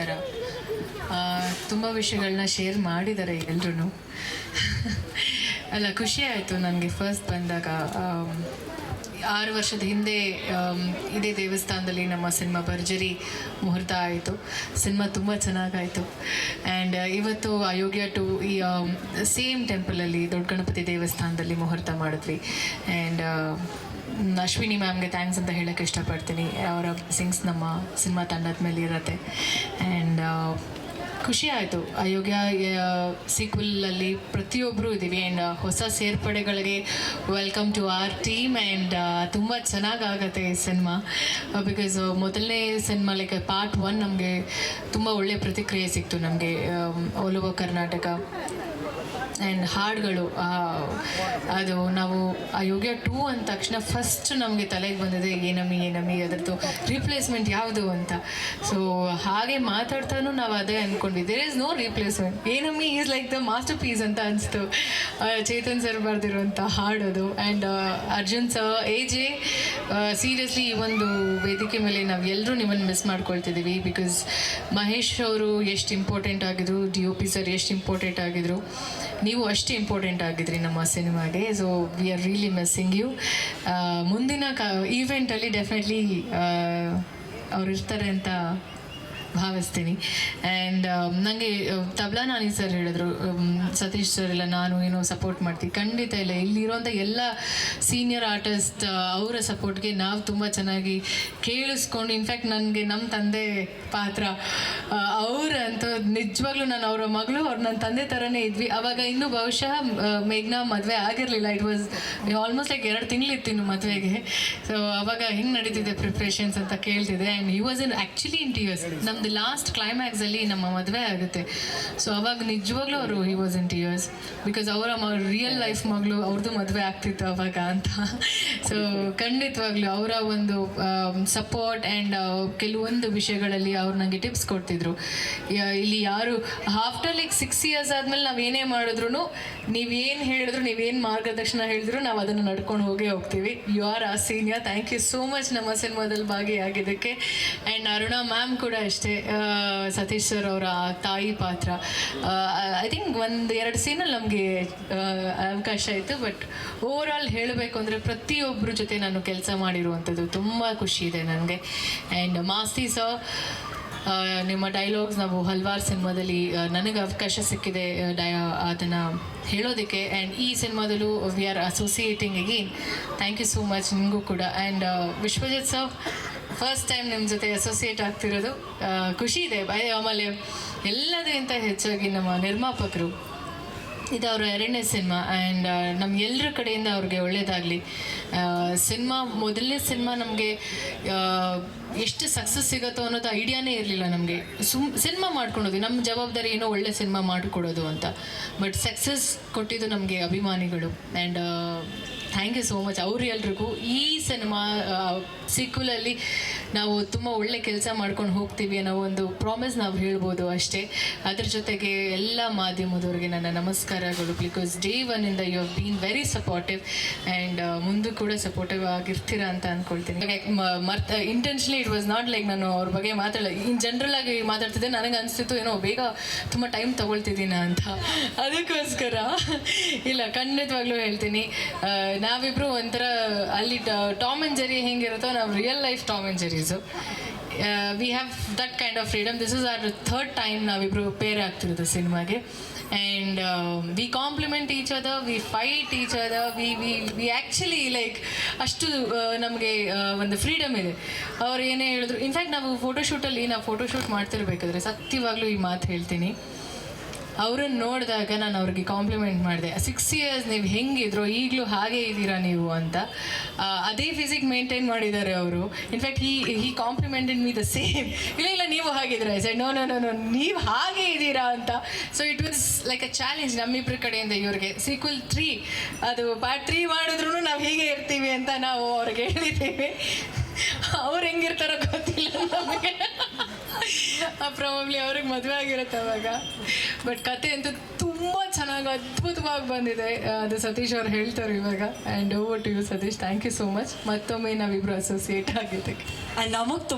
ನಮಸ್ಕಾರ ತುಂಬ ವಿಷಯಗಳನ್ನ ಶೇರ್ ಮಾಡಿದ್ದಾರೆ ಎಲ್ಲರೂ ಅಲ್ಲ, ಖುಷಿ ಆಯಿತು ನನಗೆ ಫಸ್ಟ್ ಬಂದಾಗ. ಆರು ವರ್ಷದ ಹಿಂದೆ ಇದೇ ದೇವಸ್ಥಾನದಲ್ಲಿ ನಮ್ಮ ಸಿನಿಮಾ ಭರ್ಜರಿ ಮುಹೂರ್ತ ಆಯಿತು. ಸಿನಿಮಾ ತುಂಬ ಚೆನ್ನಾಗಾಯಿತು. ಆ್ಯಂಡ್ ಇವತ್ತು ಅಯೋಗ್ಯ ಟು ಈ ಸೇಮ್ ಟೆಂಪಲಲ್ಲಿ ದೊಡ್ಡ ಗಣಪತಿ ದೇವಸ್ಥಾನದಲ್ಲಿ ಮುಹೂರ್ತ ಮಾಡಿದ್ವಿ. ಆ್ಯಂಡ್ ಅಶ್ವಿನಿ ಮ್ಯಾಮ್ಗೆ ಥ್ಯಾಂಕ್ಸ್ ಅಂತ ಹೇಳೋಕ್ಕೆ ಇಷ್ಟಪಡ್ತೀನಿ. ಅವರ ಸಿಂಗ್ಸ್ ನಮ್ಮ ಸಿನಿಮಾ ತಂಡದ ಮೇಲೆ ಇರುತ್ತೆ. ಆ್ಯಂಡ್ ಖುಷಿ ಆಯಿತು. ಅಯೋಗ್ಯ ಸೀಕ್ವಲಲ್ಲಿ ಪ್ರತಿಯೊಬ್ಬರು ಇದ್ದೀವಿ. ಆ್ಯಂಡ್ ಹೊಸ ಸೇರ್ಪಡೆಗಳಿಗೆ welcome to our team and ತುಂಬ ಚೆನ್ನಾಗಾಗತ್ತೆ ಈ ಸಿನಿಮಾ. ಬಿಕಾಸ್ ಮೊದಲನೇ ಸಿನಿಮಾ ಲೈಕ್ ಪಾರ್ಟ್ ಒನ್ ನಮಗೆ ತುಂಬ ಒಳ್ಳೆಯ ಪ್ರತಿಕ್ರಿಯೆ ಸಿಕ್ತು ನಮಗೆ. ಆಲ್ ಕರ್ನಾಟಕ ಆ್ಯಂಡ್ ಹಾಡುಗಳು ಅದು ನಾವು, ಆ ಯೋಗ್ಯ ಟೂ ಅಂದ ತಕ್ಷಣ ಫಸ್ಟ್ ನಮಗೆ ತಲೆಗೆ ಬಂದಿದೆ, ಏನಮ್ಮಿ ಏನಮ್ಮಿ, ಅದರದ್ದು ರೀಪ್ಲೇಸ್ಮೆಂಟ್ ಯಾವುದು ಅಂತ. ಸೊ ಹಾಗೆ ಮಾತಾಡ್ತಾನು ನಾವು ಅದೇ ಅಂದ್ಕೊಂಡ್ವಿ ದೇರ್ ಇಸ್ ನೋ ರೀಪ್ಲೇಸ್ಮೆಂಟ್ ಏನಮ್ಮಿ is like the masterpiece ಅಂತ ಅನಿಸ್ತು. ಚೇತನ್ ಸರ್ ಬರೆದಿರುವಂಥ ಹಾಡೋದು. And Arjun sir A J seriously ಈ ಒಂದು ವೇದಿಕೆ ಮೇಲೆ ನಾವು ಎಲ್ಲರೂ ನಿಮ್ಮನ್ನು ಮಿಸ್ ಮಾಡ್ಕೊಳ್ತಿದ್ದೀವಿ ಬಿಕಾಸ್ ಮಹೇಶ್ ಅವರು ಎಷ್ಟು ಇಂಪಾರ್ಟೆಂಟ್ ಆಗಿದ್ರು ಡಿ ಒ ಪಿ ಸರ್ ಎಷ್ಟು ಇಂಪಾರ್ಟೆಂಟ್ ಆಗಿದ್ರು. ನೀವು ಅಷ್ಟೇ ಇಂಪಾರ್ಟೆಂಟ್ ಆಗಿದ್ರಿ ನಮ್ಮ ಸಿನಿಮಾಗೆ. So we are really missing you ಮುಂದಿನ ಕ ಈವೆಂಟಲ್ಲಿ ಡೆಫಿನೆಟ್ಲಿ ಅವ್ರು ಇರ್ತಾರೆ ಅಂತ ಭಾವಿಸ್ತೀನಿ. ಆ್ಯಂಡ್ ನನಗೆ ತಬ್ಲಾ ನಾನಿ ಸರ್ ಹೇಳಿದ್ರು ಸತೀಶ್ ಸರ್ ಎಲ್ಲ ನಾನು ಏನೋ ಸಪೋರ್ಟ್ ಮಾಡ್ತೀನಿ ಖಂಡಿತ ಇಲ್ಲ. ಇಲ್ಲಿರುವಂಥ ಎಲ್ಲ ಸೀನಿಯರ್ ಆರ್ಟಿಸ್ಟ್ ಅವರ ಸಪೋರ್ಟ್ಗೆ ನಾವು ತುಂಬ ಚೆನ್ನಾಗಿ ಕೇಳಿಸ್ಕೊಂಡು ಇನ್ಫ್ಯಾಕ್ಟ್ ನನಗೆ ನಮ್ಮ ತಂದೆ ಪಾತ್ರ ಅವರಂತೂ ನಿಜವಾಗ್ಲೂ ನಾನು ಅವರ ಮಗಳು, ಅವ್ರು ನನ್ನ ತಂದೆ ಥರನೇ ಇದ್ವಿ. ಅವಾಗ ಇನ್ನೂ ಬಹುಶಃ ಮೇಘ್ನಾ ಮದುವೆ ಆಗಿರಲಿಲ್ಲ. ಇಟ್ ವಾಸ್ ಆಲ್ಮೋಸ್ಟ್ ಲೈಕ್ ಎರಡು ತಿಂಗಳಿತ್ತು ಇನ್ನು ಮದುವೆಗೆ. ಸೊ ಅವಾಗ ಹೆಂಗೆ ನಡೀತಿದೆ ಪ್ರಿಪ್ರೇಷನ್ಸ್ ಅಂತ ಕೇಳ್ತಿದೆ and he was in actually in tears ನಮ್ದು ಲಾಸ್ಟ್ ಕ್ಲೈಮ್ಯಾಕ್ಸಲ್ಲಿ ನಮ್ಮ ಮದುವೆ ಆಗುತ್ತೆ. ಸೊ ಅವಾಗ ನಿಜವಾಗ್ಲೂ ಅವರು he was in tears because ಅವರ ರಿಯಲ್ ಲೈಫ್ ಮಗಳು ಅವ್ರದ್ದು ಮದುವೆ ಆಗ್ತಿತ್ತು ಅವಾಗ ಅಂತ. ಸೊ ಖಂಡಿತವಾಗ್ಲೂ ಅವರ ಒಂದು ಸಪೋರ್ಟ್ ಆ್ಯಂಡ್ ಕೆಲವೊಂದು ವಿಷಯಗಳಲ್ಲಿ ಅವ್ರು ನನಗೆ ಟಿಪ್ಸ್ ಕೊಡ್ತಿದ್ರು. ಇಲ್ಲಿ ಯಾರು ಆಫ್ಟರ್ ಲೈಕ್ ಸಿಕ್ಸ್ ಇಯರ್ಸ್ ಆದಮೇಲೆ ನಾವು ಏನೇ ಮಾಡಿದ್ರು ನೀವೇನು ಹೇಳಿದ್ರು ನೀವೇನು ಮಾರ್ಗದರ್ಶನ ಹೇಳಿದ್ರು, ನಾವು ಅದನ್ನು ನಡ್ಕೊಂಡು ಹೋಗೇ ಹೋಗ್ತೀವಿ. You are a senior thank you so much ನಮ್ಮ ಸಿನಿಮಾದಲ್ಲಿ ಭಾಗಿಯಾಗಿದ್ದಕ್ಕೆ. ಆ್ಯಂಡ್ ಅರುಣಾ ಮ್ಯಾಮ್ ಕೂಡ ಅಷ್ಟೇ. ಆ, ಸತೀಶ್ ಸರ್ ಅವರ ತಾಯಿ ಪಾತ್ರ. ಐ ಥಿಂಕ್ ಒಂದು ಎರಡು ಸೀನಲ್ಲಿ ನಮಗೆ ಅವಕಾಶ ಇತ್ತು ಬಟ್ ಓವರ್ ಆಲ್ ಹೇಳಬೇಕು ಅಂದರೆ ಪ್ರತಿಯೊಬ್ಬರ ಜೊತೆ ನಾನು ಕೆಲಸ ಮಾಡಿರುವಂಥದ್ದು ತುಂಬ ಖುಷಿ ಇದೆ ನನಗೆ. ಆ್ಯಂಡ್ ಮಾಸ್ತಿ ಸರ್ ನಿಮ್ಮ ಡೈಲಾಗ್ಸ್ ನಾವು ಹಲವಾರು ಸಿನಿಮಾದಲ್ಲಿ ನನಗೆ ಅವಕಾಶ ಸಿಕ್ಕಿದೆ ಡಯ ಅದನ್ನು ಹೇಳೋದಕ್ಕೆ. ಆ್ಯಂಡ್ ಈ ಸಿನಿಮಾದಲ್ಲೂ we are associating again thank you so much ನಿಮಗೂ ಕೂಡ. And Vishwajit sir first time ನಿಮ್ಮ ಜೊತೆ ಅಸೋಸಿಯೇಟ್ ಆಗ್ತಿರೋದು ಖುಷಿ ಇದೆ. ಆಮೇಲೆ ಎಲ್ಲದಕ್ಕಿಂತ ಹೆಚ್ಚಾಗಿ ನಮ್ಮ ನಿರ್ಮಾಪಕರು, ಇದು ಅವರ ಎರಡನೇ ಸಿನಿಮಾ ಆ್ಯಂಡ್ ನಮ್ಮ ಎಲ್ಲರ ಕಡೆಯಿಂದ ಅವ್ರಿಗೆ ಒಳ್ಳೆಯದಾಗಲಿ ಸಿನಿಮಾ, ಮೊದಲನೇ ಸಿನಿಮಾ ನಮಗೆ ಎಷ್ಟು ಸಕ್ಸಸ್ ಸಿಗುತ್ತೋ ಅನ್ನೋದು ಐಡಿಯಾನೇ ಇರಲಿಲ್ಲ ನಮಗೆ. ಸುಮ್, ಸಿನಿಮಾ ಮಾಡ್ಕೊಳೋದು ನಮ್ಮ ಜವಾಬ್ದಾರಿ ಏನೋ ಒಳ್ಳೆ ಸಿನಿಮಾ ಮಾಡಿಕೊಡೋದು ಅಂತ. ಬಟ್ ಸಕ್ಸಸ್ ಕೊಟ್ಟಿದ್ದು ನಮಗೆ ಅಭಿಮಾನಿಗಳು and thank you so much. ಅವ್ರು ಎಲ್ರಿಗೂ ಈ ಸಿನಿಮಾ ಸೀಕ್ವಲಲ್ಲಿ ನಾವು ತುಂಬ ಒಳ್ಳೆ ಕೆಲಸ ಮಾಡ್ಕೊಂಡು ಹೋಗ್ತೀವಿ ಅನ್ನೋ ಒಂದು ಪ್ರಾಮಿಸ್ ನಾವು ಹೇಳ್ಬೋದು ಅಷ್ಟೇ. ಅದ್ರ ಜೊತೆಗೆ ಎಲ್ಲ ಮಾಧ್ಯಮದವ್ರಿಗೆ ನನ್ನ ನಮಸ್ಕಾರಗಳು. Because day ಒನ್ನಿಂದ you have been very supportive and ಮುಂದೆ ಕೂಡ ಸಪೋರ್ಟಿವ್ ಆಗಿರ್ತೀರಾ ಅಂತ ಅಂದ್ಕೊಳ್ತೀನಿ ಮರ್ತ intentionally it was not like ನಾನು ಅವ್ರ ಬಗ್ಗೆ ಮಾತಾಡಲ್ಲ ಇನ್ ಜನರಲ್ ಆಗಿ ಮಾತಾಡ್ತಿದ್ದೆ ನನಗೆ ಅನಿಸ್ತಿತ್ತು ಏನೋ ಬೇಗ ತುಂಬ ಟೈಮ್ ತೊಗೊಳ್ತಿದ್ದೀನ ಅಂತ. ಅದಕ್ಕೋಸ್ಕರ ಇಲ್ಲ ಖಂಡಿತವಾಗ್ಲೂ ಹೇಳ್ತೀನಿ. ಆ, ನಾವಿಬ್ರು ಒಂಥರ ಅಲ್ಲಿ ಟಾಮ್ ಅಂಡ್ ಜೆರಿ ಹೆಂಗಿರುತ್ತೋ ನಾವು real life Tom and ಜೆರೀಸು we have that kind of freedom this is our third time ನಾವಿಬ್ರು ಪೇರ್ ಆಗ್ತಿರೋದು ಸಿನಿಮಾಗೆ and we compliment each other we fight each other we we we actually like ಅಷ್ಟು ನಮಗೆ ಒಂದು freedom ಇದೆ. ಅವ್ರು ಏನೇ ಹೇಳಿದ್ರು ಇನ್ಫ್ಯಾಕ್ಟ್ ನಾವು ಫೋಟೋಶೂಟಲ್ಲಿ ನಾವು ಫೋಟೋಶೂಟ್ ಮಾಡ್ತಿರ್ಬೇಕಾದ್ರೆ ಸತ್ಯವಾಗ್ಲೂ ಈ ಮಾತು ಹೇಳ್ತೀನಿ. ಅವ್ರನ್ನ ನೋಡಿದಾಗ ನಾನು ಅವ್ರಿಗೆ ಕಾಂಪ್ಲಿಮೆಂಟ್ ಮಾಡಿದೆ. ಸಿಕ್ಸ್ ಇಯರ್ಸ್ ನೀವು ಹೆಂಗಿದ್ರು, ಈಗಲೂ ಹಾಗೆ ಇದ್ದೀರಾ ನೀವು? ಅಂತ. ಅದೇ ಫಿಸಿಕ್ ಮೇಂಟೈನ್ ಮಾಡಿದ್ದಾರೆ ಅವರು. ಇನ್ಫ್ಯಾಕ್ಟ್ ಈ ಈ ಕಾಂಪ್ಲಿಮೆಂಟೆಡ್ ಮೀ ದ ಸೇಮ್ ಇಲ್ಲ ಇಲ್ಲ, ನೀವು ಹಾಗಿದ್ರೆ. Sir no no no no ನೀವು ಹಾಗೆ ಇದ್ದೀರಾ? ಅಂತ. So it was like a challenge ನಮ್ಮಿಬ್ಬರ ಕಡೆಯಿಂದ ಇವ್ರಿಗೆ. ಸೀಕ್ವಲ್ ತ್ರೀ ಅದು ಪಾರ್ಟ್ ತ್ರೀ ಮಾಡಿದ್ರು ನಾವು ಹೀಗೆ ಇರ್ತೀವಿ ಅಂತ ನಾವು ಅವ್ರಿಗೆ ಹೇಳಿದ್ದೀವಿ. ಅವ್ರು ಹೆಂಗಿರ್ತಾರೋ ಗೊತ್ತಿಲ್ಲ ನಮಗೆ. ಪ್ರಾಬಬ್ಲಿ ಅವ್ರಿಗೆ ಮದುವೆ ಆಗಿರುತ್ತೆ ಅವಾಗ. ಬಟ್ ಕತೆ ಅಂತೂ ತುಂಬ ಚೆನ್ನಾಗಿ, ಅದ್ಭುತವಾಗಿ ಬಂದಿದೆ. ಅದು ಸತೀಶ್ ಅವ್ರು ಹೇಳ್ತಾರೆ ಇವಾಗ. And over to you Satish. Thank you so much ಮತ್ತೊಮ್ಮೆ ನಾವಿಬ್ರು ಅಸೋಸಿಯೇಟ್ ಆಗಿದ್ದಕ್ಕೆ. ಅಂಡ್ ನಮಗೆ ಮುದ್ದು